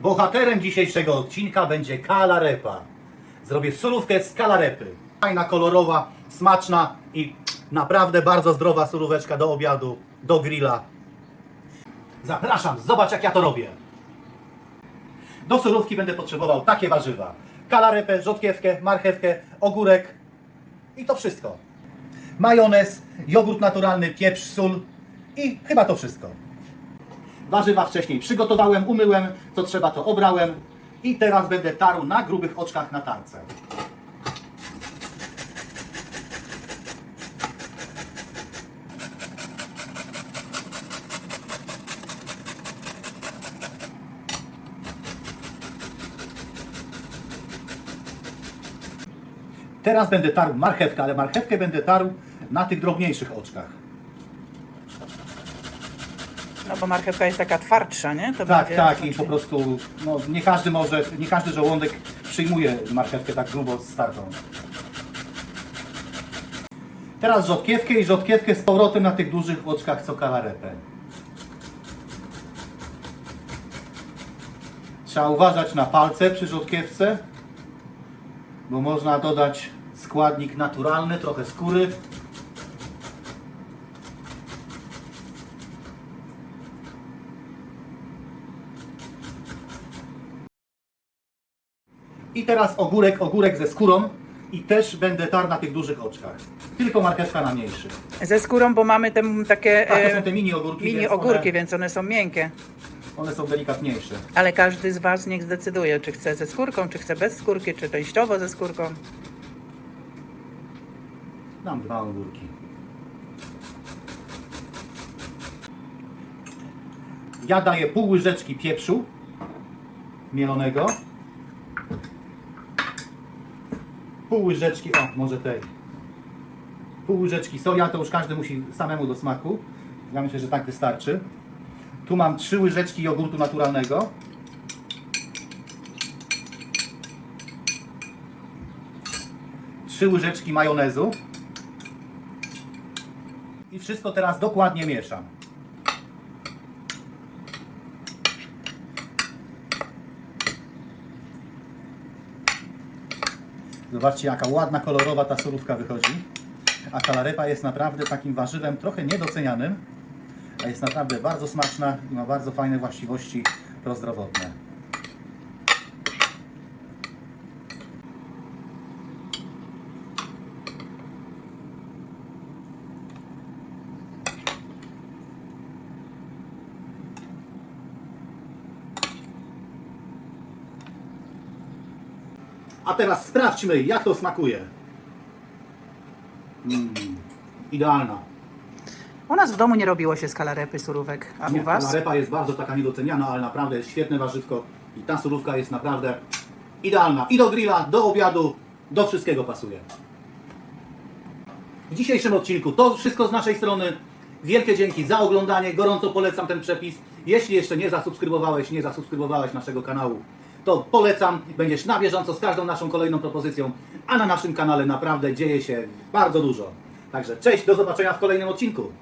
Bohaterem dzisiejszego odcinka będzie kalarepa. Zrobię surówkę z kalarepy. Fajna, kolorowa, smaczna i naprawdę bardzo zdrowa suróweczka do obiadu, do grilla. Zapraszam, zobacz jak ja to robię. Do surówki będę potrzebował takie warzywa. Kalarepę, rzodkiewkę, marchewkę, ogórek i to wszystko. Majonez, jogurt naturalny, pieprz, sól i chyba to wszystko. Warzywa wcześniej przygotowałem, umyłem, co trzeba to obrałem i teraz będę tarł na grubych oczkach na tarce. Teraz będę tarł marchewkę, ale marchewkę będę tarł na tych drobniejszych oczkach. No bo marchewka jest taka twardsza, nie? To Tak, będzie- tak i po prostu no, nie każdy może, nie każdy żołądek przyjmuje marchewkę tak grubo startą. Teraz rzodkiewkę i rzodkiewkę z powrotem na tych dużych oczkach co kalarepę. Trzeba uważać na palce przy rzodkiewce, bo można dodać składnik naturalny, trochę skóry. I teraz ogórek, ogórek ze skórą i też będę tarł na tych dużych oczkach. Tylko marchewka na mniejszych. Ze skórą, bo mamy te takie Tak, to e, są te mini ogórki, mini więc ogórki, one, więc one są miękkie. one są delikatniejsze. Ale każdy z Was niech zdecyduje, czy chce ze skórką, czy chce bez skórki, czy częściowo ze skórką. Dam dwa ogórki. Ja daję pół łyżeczki pieprzu mielonego. Pół łyżeczki, o może tej. Pół łyżeczki soja, to już każdy musi samemu do smaku. Ja myślę, że tak wystarczy. Tu mam trzy łyżeczki jogurtu naturalnego. Trzy łyżeczki majonezu. I wszystko teraz dokładnie mieszam. Zobaczcie jaka ładna, kolorowa ta surówka wychodzi. A kalarepa jest naprawdę takim warzywem trochę niedocenianym, a jest naprawdę bardzo smaczna i ma bardzo fajne właściwości prozdrowotne. A teraz sprawdźmy, jak to smakuje. Mm, idealna. U nas w domu nie robiło się z kalarepy surówek, a Nie, u Was? Kalarepa jest bardzo taka niedoceniana, ale naprawdę jest świetne warzywko i ta surówka jest naprawdę idealna. I do grilla, do obiadu, do wszystkiego pasuje. W dzisiejszym odcinku to wszystko z naszej strony. Wielkie dzięki za oglądanie, gorąco polecam ten przepis. Jeśli jeszcze nie zasubskrybowałeś, nie zasubskrybowałeś naszego kanału, to polecam. Będziesz na bieżąco z każdą naszą kolejną propozycją, a na naszym kanale naprawdę dzieje się bardzo dużo. Także cześć, do zobaczenia w kolejnym odcinku.